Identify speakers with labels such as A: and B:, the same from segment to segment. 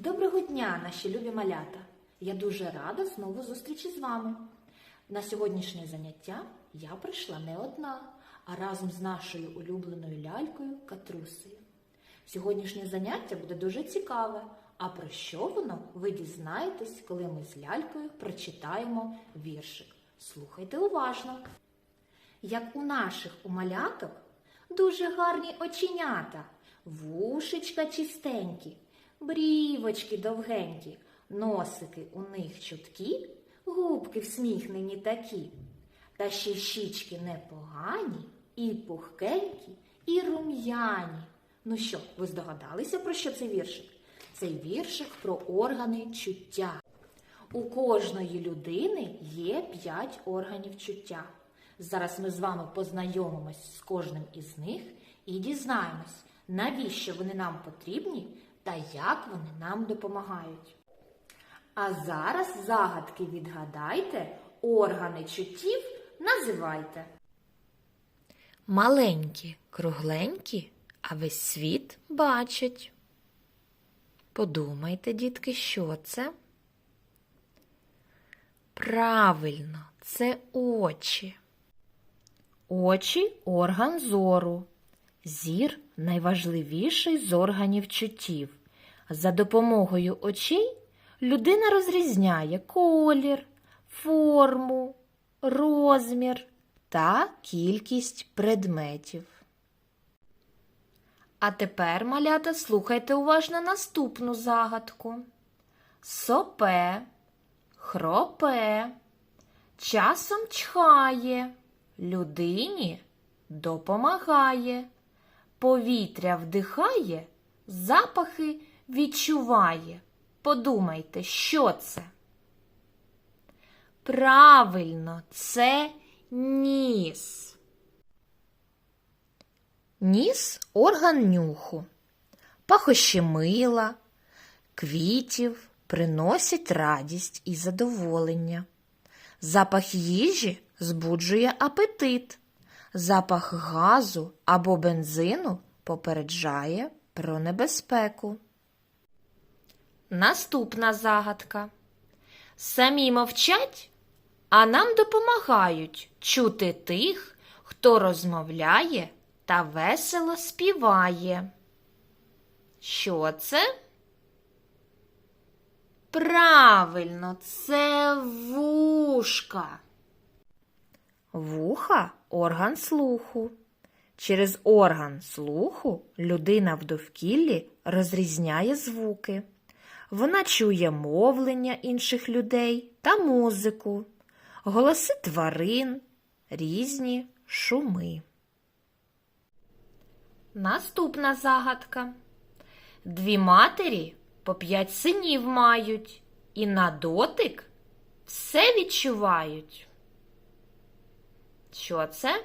A: Доброго дня, наші любі малята! Я дуже рада знову зустрічі з вами. На сьогоднішнє заняття я прийшла не одна, а разом з нашою улюбленою лялькою Катрусею. Сьогоднішнє заняття буде дуже цікаве. А про що воно ви дізнаєтесь, коли ми з лялькою прочитаємо віршик. Слухайте уважно. Як у наших у маляток дуже гарні оченята, вушечка чистенькі, брівочки довгенькі, носики у них чуткі, губки всміхнені такі, та ще щічки непогані, і пухкенькі, і рум'яні. Ну що, ви здогадалися, про що цей віршик? Цей віршик про органи чуття. У кожної людини є п'ять органів чуття. Зараз ми з вами познайомимось з кожним із них і дізнаємось, навіщо вони нам потрібні та як вони нам допомагають. А зараз загадки відгадайте, органи чуттів називайте.
B: Маленькі, кругленькі, а весь світ бачать. Подумайте, дітки, що це? Правильно, це очі. Очі орган зору. Зір найважливіший з органів чуттів. За допомогою очей людина розрізняє колір, форму, розмір та кількість предметів. А тепер, малята, слухайте уважно наступну загадку. Сопе, хропе, часом чхає, людині допомагає, повітря вдихає, запахи відчуває. Подумайте, що це? Правильно, це ніс. Ніс орган нюху. Пахощі мила, квітів приносять радість і задоволення. Запах їжі збуджує апетит. Запах газу або бензину попереджає про небезпеку. Наступна загадка. Самі мовчать, а нам допомагають чути тих, хто розмовляє та весело співає. Що це? Правильно, це вушка. Вуха орган слуху. Через орган слуху людина в довкіллі розрізняє звуки. Вона чує мовлення інших людей та музику, голоси тварин, різні шуми. Наступна загадка. Дві матері по п'ять синів мають і на дотик все відчувають. Що це?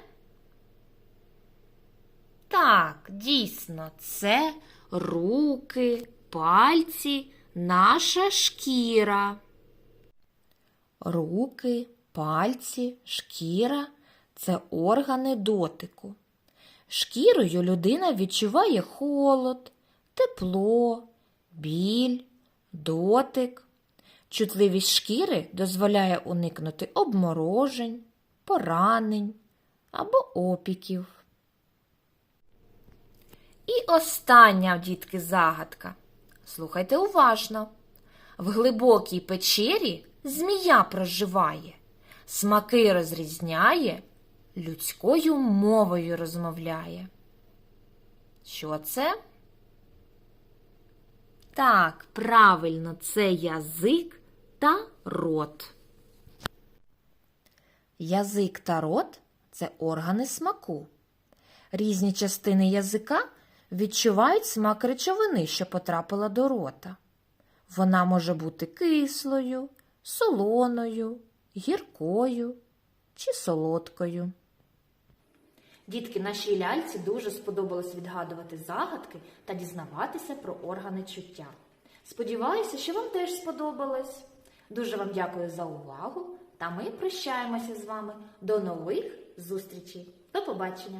B: Так, дійсно, це руки, пальці, наша шкіра. Руки, пальці, шкіра це органи дотику. Шкірою людина відчуває холод, тепло, біль, дотик. Чутливість шкіри дозволяє уникнути обморожень, поранень або опіків. І остання, дітки, загадка. Слухайте уважно. В глибокій печері змія проживає, смаки розрізняє, людською мовою розмовляє. Що це? Так, правильно, це язик та рот. Язик та рот це органи смаку. Різні частини язика відчувають смак речовини, що потрапила до рота. Вона може бути кислою, солоною, гіркою чи солодкою.
A: Дітки, нашій ляльці дуже сподобалось відгадувати загадки та дізнаватися про органи чуття. Сподіваюся, що вам теж сподобалось. Дуже вам дякую за увагу, та ми прощаємося з вами. До нових зустрічей. До побачення!